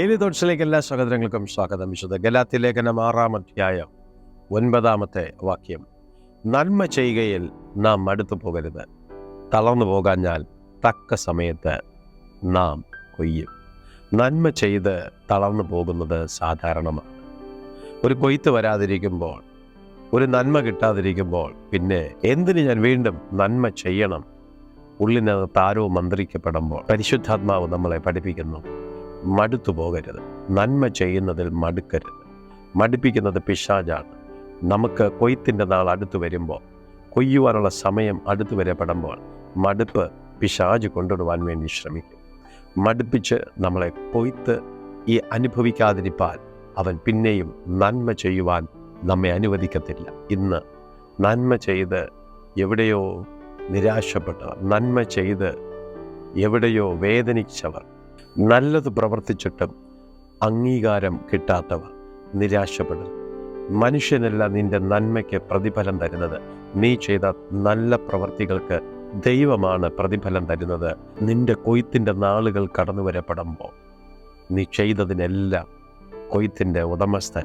Daily തോട്ട്സിലേക്ക് എല്ലാ സഹോദരങ്ങൾക്കും സ്വാഗതം. വിശുദ്ധ ഗലാത്തി ലേഖനം ആറാം അധ്യായം ഒൻപതാമത്തെ വാക്യം. നന്മ ചെയ്യുകയിൽ നാം മടുത്തു പോകരുത്. തളർന്നു പോകാഞ്ഞാൽ തക്ക സമയത്ത് നാം കൊയ്യും. നന്മ ചെയ്ത് തളർന്നു പോകുന്നത് സാധാരണമാണ്. ഒരു കൊയ്ത്ത് വരാതിരിക്കുമ്പോൾ ഒരു നന്മ കിട്ടാതിരിക്കുമ്പോൾ പിന്നെ എന്തിന് ഞാൻ വീണ്ടും നന്മ ചെയ്യണം? ഉള്ളിനകത്ത് ആരോ മന്ത്രിക്കപ്പെടുമ്പോൾ പരിശുദ്ധാത്മാവ് നമ്മളെ പഠിപ്പിക്കുന്നു. മടുത്തു പോകരുത്. നന്മ ചെയ്യുന്നതിൽ മടുക്കരുത്. മടുപ്പിക്കുന്നത് പിശാജാണ് നമുക്ക് കൊയ്ത്തിന്റെ നാൾ അടുത്തു വരുമ്പോൾ കൊയ്യുവാനുള്ള സമയം അടുത്തു വരപ്പെടുമ്പോൾ മടുപ്പ് പിശാജ് കൊണ്ടുവരുവാൻ വേണ്ടി ശ്രമിക്കും. മടുപ്പിച്ച് നമ്മളെ കൊയ്ത്ത് ഈ അനുഭവിക്കാതിരിപ്പാൻ അവൻ പിന്നെയും നന്മ ചെയ്യുവാൻ നമ്മെ അനുവദിക്കത്തില്ല. ഇന്ന് നന്മ ചെയ്ത് എവിടെയോ നിരാശപ്പെട്ടവർ നന്മ ചെയ്ത് എവിടെയോ വേദനിച്ചവർ നല്ലത് പ്രവർത്തിച്ചിട്ടും അംഗീകാരം കിട്ടാത്തവർ നിരാശപ്പെടും. മനുഷ്യനല്ല നിന്റെ നന്മയ്ക്ക് പ്രതിഫലം തരുന്നത്. നീ ചെയ്ത നല്ല പ്രവർത്തികൾക്ക് ദൈവമാണ് പ്രതിഫലം തരുന്നത്. നിന്റെ കൊയ്ത്തിന്റെ നാളുകൾ കടന്നു വരപ്പെടുമ്പോൾ നീ ചെയ്തതിനെല്ലാം കൊയ്ത്തിന്റെ ഉടമസ്ഥൻ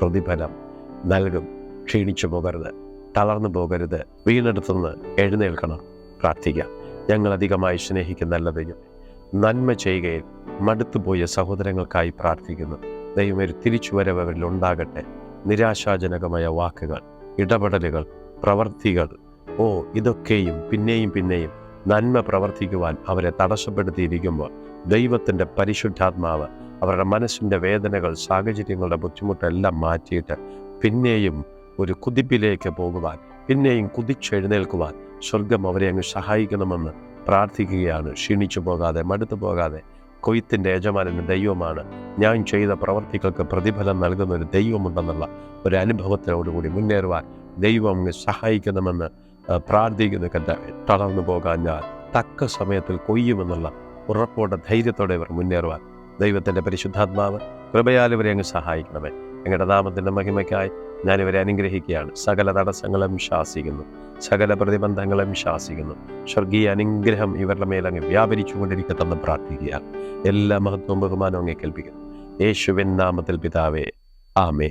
പ്രതിഫലം നൽകും. ക്ഷീണിച്ചു പോകരുത് തളർന്നു പോകരുത്. വീണെടുത്തുനിന്ന് എഴുന്നേൽക്കണം. പ്രാർത്ഥിക്കാം. ഞങ്ങൾ അധികമായി സ്നേഹിക്കുന്ന നല്ല നന്മ ചെയ്യുകയിൽ മടുത്തുപോയ സഹോദരങ്ങൾക്കായി പ്രാർത്ഥിക്കുന്നു. ദൈവം ഒരു തിരിച്ചുവരവ് അവരിൽ ഉണ്ടാകട്ടെ. നിരാശാജനകമായ വാക്കുകൾ ഇടപെടലുകൾ പ്രവർത്തികൾ ഓ ഇതൊക്കെയും പിന്നെയും പിന്നെയും നന്മ പ്രവർത്തിക്കുവാൻ അവരെ തടസ്സപ്പെടുത്തിയിരിക്കുമ്പോൾ ദൈവത്തിന്റെ പരിശുദ്ധാത്മാവ് അവരുടെ മനസ്സിന്റെ വേദനകൾ സാഹചര്യങ്ങളുടെ ബുദ്ധിമുട്ടെല്ലാം മാറ്റിയിട്ട് പിന്നെയും ഒരു കുതിപ്പിലേക്ക് പോകുവാൻ പിന്നെയും കുതിച്ചെഴുന്നേൽക്കുവാൻ സ്വർഗം അവരെ അങ്ങ് സഹായിക്കണമെന്ന് പ്രാർത്ഥിക്കുകയാണ്. ക്ഷീണിച്ചു പോകാതെ മടുത്തു പോകാതെ. കൊയ്ത്തിന്റെ യജമാനന്റെ ദൈവമാണ് ഞാൻ ചെയ്ത പ്രവർത്തികൾക്ക് പ്രതിഫലം നൽകുന്ന ഒരു ദൈവമുണ്ടെന്നുള്ള ഒരു അനുഭവത്തിനോടുകൂടി മുന്നേറുവാൻ ദൈവം സഹായിക്കണമെന്ന് പ്രാർത്ഥിക്കുന്ന കർത്താവേ. തളർന്നു പോകാൻ ഞാൻ തക്ക സമയത്തിൽ കൊയ്യുമെന്നുള്ള ഉറപ്പോടെ ധൈര്യത്തോടെ ഇവർ മുന്നേറുവാൻ ദൈവത്തിന്റെ പരിശുദ്ധാത്മാവ് കൃപയാൽ ഇവരെ അങ്ങ് സഹായിക്കണമേ. ഞങ്ങളുടെ നാമത്തിന്റെ മഹിമയ്ക്കായി ഞാനിവരെ അനുഗ്രഹിക്കുകയാണ്. സകല തടസ്സങ്ങളും ശാസിക്കുന്നു. സകല പ്രതിബന്ധങ്ങളും ശാസിക്കുന്നു. സ്വർഗീയ അനുഗ്രഹം ഇവരുടെ മേലങ്ങ് വ്യാപരിച്ചുകൊണ്ടിരിക്കത്തെന്ന് പ്രാർത്ഥിക്കുകയാണ്. എല്ലാ മഹത്വവും ബഹുമാനവും അങ്ങ് കേൾപ്പിക്കുന്നു. യേശുവിൻ നാമത്തിൽ പിതാവേ ആമേ